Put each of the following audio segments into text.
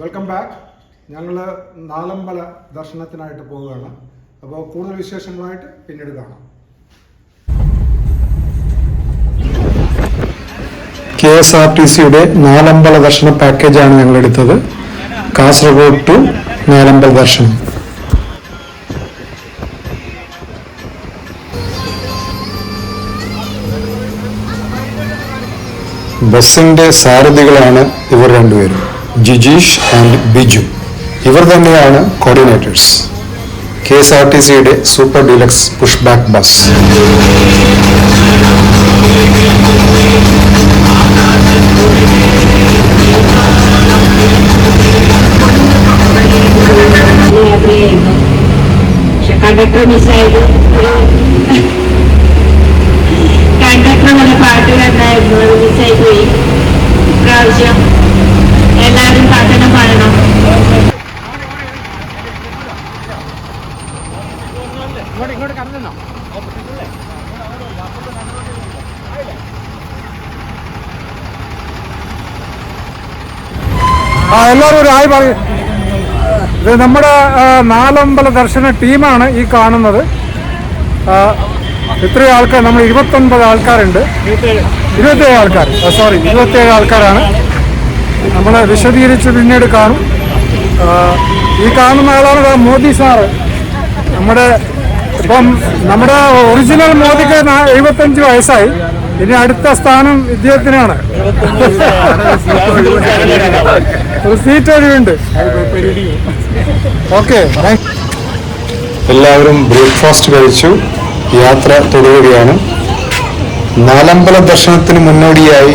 Welcome back ഞങ്ങൾ നാലമ്പല ദർശനത്തിനായിട്ട് പോവുകയാണ്. അപ്പോൾ കൂടുതൽ വിശേഷങ്ങളായിട്ട് പിന്നീട് കാണാം. കെ എസ് ആർ ടി സിയുടെ നാലമ്പല ദർശന പാക്കേജാണ് ഞങ്ങൾ എടുത്തത് കാസർഗോഡ് ടു നാലമ്പല ദർശനം. ബസിന്റെ സാരഥികളാണ് ഇവർ രണ്ടുപേരും. ജിജീഷ് ആൻഡ് ബിജു. ഇവർ തന്നെയാണ് coordinators K S R T സിയുടെ super deluxe push back bus conductor മിസ്സായത് conductor പാട്ട് കണ്ടായിരുന്നു. മിസ്സായി പോയി. ഇപ്രാവശ്യം എല്ലാവരും പാട്ടെല്ലാം പാടണം. ആ എല്ലാവരും ഒരു ആയി പറയും. ഇത് നമ്മുടെ നാലമ്പല ദർശന ടീമാണ് ഈ കാണുന്നത്. ഇത്രയും ആൾക്കാർ നമ്മൾ ഇരുപത്തൊൻപത് ആൾക്കാരുണ്ട്. ഇരുപത്തേഴ്. ആൾക്കാർ സോറി ഇരുപത്തേഴ് ആൾക്കാരാണ്. നമ്മൾ വിശദീകരിച്ച് പിന്നീട് കാണും. ഈ കാണുന്ന ആളാണ് മോദി സാറ് നമ്മുടെ ഇപ്പം നമ്മുടെ ഒറിജിനൽ മോദിക്ക് എഴുപത്തഞ്ച് വയസ്സായി. ഇനി അടുത്ത സ്ഥാനം ഇദ്ദേഹത്തിനാണ്. ഒരു സീറ്റ് ഒഴിവുണ്ട്. ഓക്കെ എല്ലാവരും ബ്രേക്ക്ഫാസ്റ്റ് കഴിച്ചു. യാത്ര തുടരുകയാണ്. നാലമ്പല ദർശനത്തിന് മുന്നോടിയായി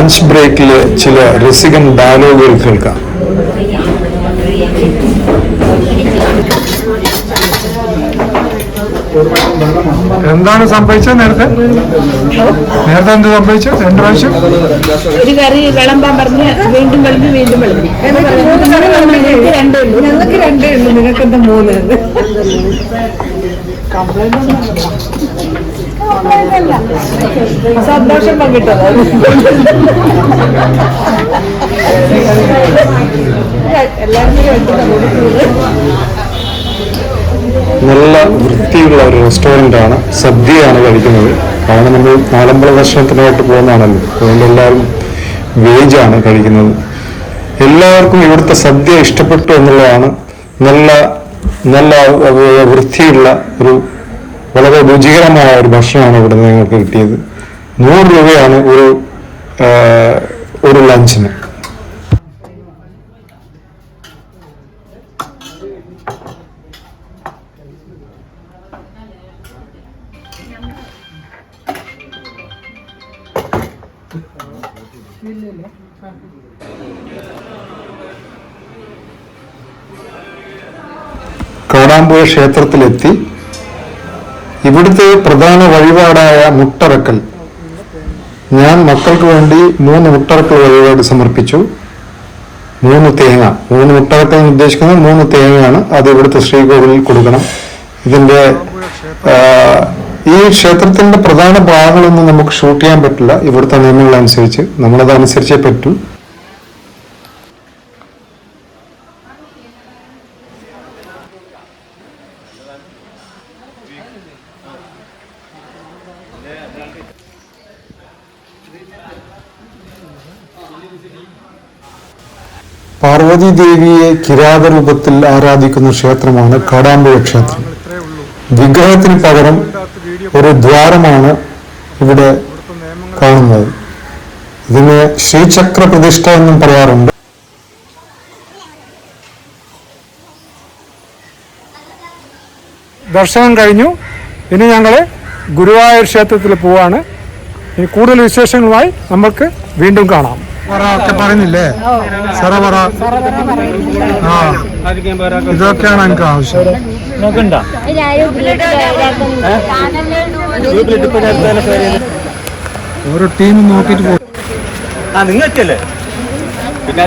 ലഞ്ച് ബ്രേക്കിൽ ചില രസികൻ ഡയലോഗുകൾ കേൾക്കാം. എന്താണ് സംഭവിച്ചത് നേരത്തെ? നേരത്തെ എന്ത് സംഭവിച്ചു? രണ്ടു പ്രാവശ്യം? ഒരു കറി വിളമ്പാൻ പറഞ്ഞ് വീണ്ടും വിളമ്പി വീണ്ടും വിളമ്പി. ഞങ്ങൾക്ക് രണ്ടേ ഉള്ളൂ. ഞങ്ങൾക്ക് രണ്ടേ ഉള്ളൂ നിങ്ങൾക്ക് എന്താ മൂന്ന് സന്തോഷം പങ്കിട്ടത്. നല്ല വൃത്തിയുള്ള ഒരു റെസ്റ്റോറന്റ് ആണ്. സദ്യയാണ് കഴിക്കുന്നത്. കാരണം നമ്മൾ നാലമ്പല ദർശനത്തിനായിട്ട് പോകുന്നതാണല്ലോ. അതുകൊണ്ട് എല്ലാവരും വേജാണ് കഴിക്കുന്നത്. എല്ലാവർക്കും ഇവിടുത്തെ സദ്യ ഇഷ്ടപ്പെട്ടു എന്നുള്ളതാണ് നല്ല നല്ല വൃത്തിയുള്ള ഒരു വളരെ രുചികരമായ ഒരു ഭക്ഷണമാണ് ഇവിടെ നിന്ന് ഞങ്ങൾക്ക് കിട്ടിയത്. നൂറ് രൂപയാണ് ഒരു ഒരു ലഞ്ചിന് കാടാമ്പുഴ ക്ഷേത്രത്തിലെത്തി. ഇവിടുത്തെ പ്രധാന വഴിപാടായ മുട്ടറക്കൽ ഞാൻ മക്കൾക്ക് വേണ്ടി മൂന്ന് മുട്ടറക്കൽ വഴിപാട് സമർപ്പിച്ചു. മൂന്ന് തേങ്ങ. മൂന്ന് മുട്ടറക്കൽ എന്ന് ഉദ്ദേശിക്കുന്നത് മൂന്ന് തേങ്ങയാണ്. അത് ഇവിടുത്തെ ശ്രീകോവിലിൽ കൊടുക്കണം. ഇതിന്റെ ഈ ക്ഷേത്രത്തിന്റെ പ്രധാന ഭാഗങ്ങളൊന്നും നമുക്ക് ഷൂട്ട് ചെയ്യാൻ പറ്റില്ല. ഇവിടുത്തെ നിയമങ്ങൾ അനുസരിച്ച്. നമ്മളത് അനുസരിച്ചേ പറ്റൂ. പാർവതി ദേവിയെ കിരാത രൂപത്തിൽ ആരാധിക്കുന്ന ക്ഷേത്രമാണ് കാടാമ്പുഴ ക്ഷേത്രം. വിഗ്രഹത്തിന് പകരം ഒരു ദ്വാരമാണ് ഇവിടെ കാണുന്നത്. ഇതിനെ ശ്രീചക്ര പ്രതിഷ്ഠ എന്നും പറയാറുണ്ട്. ദർശനം കഴിഞ്ഞു. ഇനി ഞങ്ങൾ ഗുരുവായൂർ ക്ഷേത്രത്തിൽ പോവാണ്. ഇനി കൂടുതൽ വിശേഷങ്ങളുമായി നമുക്ക് വീണ്ടും കാണാം. ഒക്കെ പറഞ്ഞില്ലേ സറവറ ആ. ഇതൊക്കെയാണ് എനിക്ക് ആവശ്യം. ഓരോ ടീം നോക്കിട്ട് പോകും ആ നിങ്ങൾക്കല്ലേ? പിന്നെ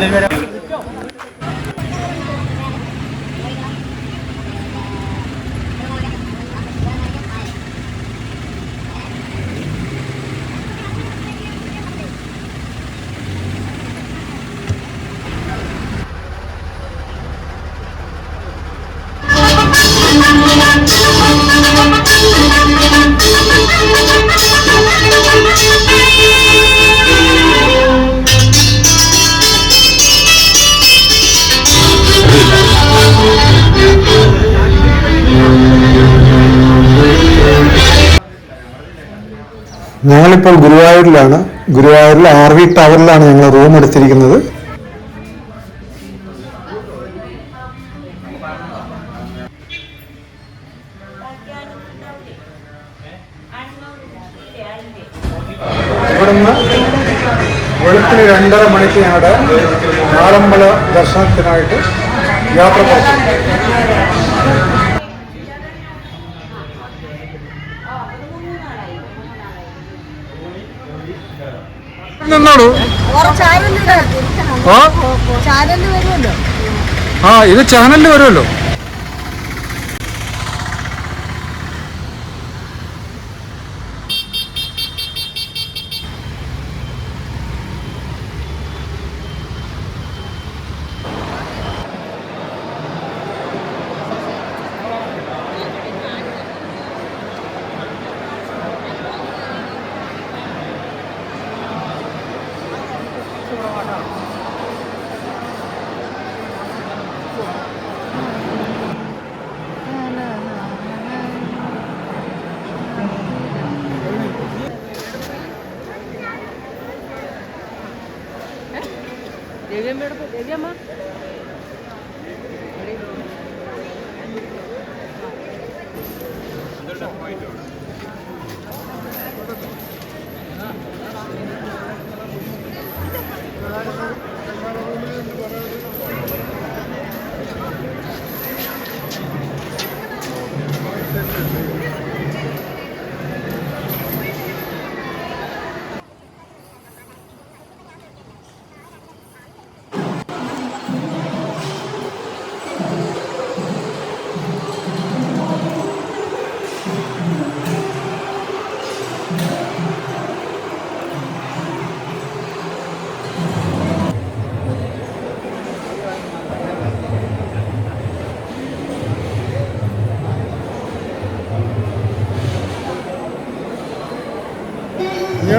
ഞങ്ങളിപ്പോൾ ഗുരുവായൂരിലാണ്. ഗുരുവായൂരിൽ ആർ വി ടവറിലാണ് ഞങ്ങൾ റൂം എടുത്തിരിക്കുന്നത്. ഇവിടുന്ന് വെളുപ്പിന് രണ്ടര മണിക്ക് ഞങ്ങളുടെ ആലമ്പല ദർശനത്തിനായിട്ട് യാത്ര പോകും നിന്നോളൂ ആ? ചാനലിൽ വരുമല്ലോ. ആ ഇത് ചാനലിൽ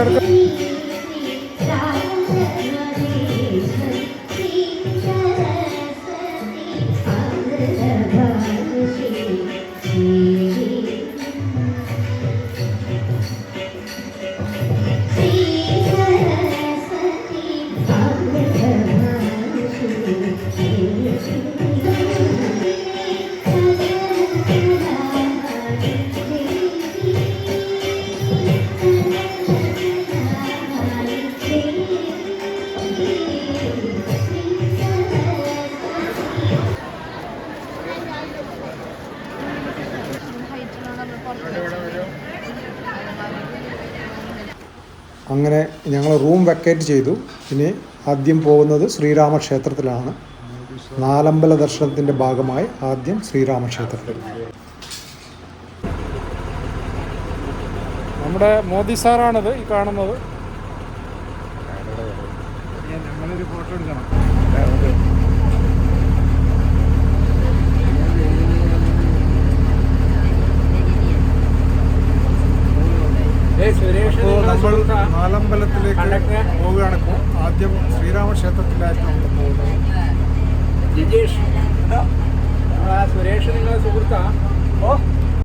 വരുമല്ലോ അങ്ങനെ ഞങ്ങൾ റൂം വെക്കേറ്റ് ചെയ്തു. ഇനി ആദ്യം പോകുന്നത് ശ്രീരാമക്ഷേത്രത്തിലാണ്. നാലമ്പല ദർശനത്തിന്റെ ഭാഗമായി ആദ്യം ശ്രീരാമക്ഷേത്രത്തിൽ. നമ്മുടെ മോദി സാറാണിത് ഈ കാണുന്നത്. ഞങ്ങളൊരു ഫോട്ടോ എടുക്കണം അപ്പോൾ നമ്മൾ നാലമ്പലത്തിലേക്ക് പോവുകയാണ് ഇപ്പോൾ. ആദ്യം ശ്രീരാമക്ഷേത്രത്തിലായിട്ട് നമ്മൾ പോകുന്നത്. ജിജേഷ്. സുരേഷ് നിങ്ങളെ സുഹൃത്താ. ഓ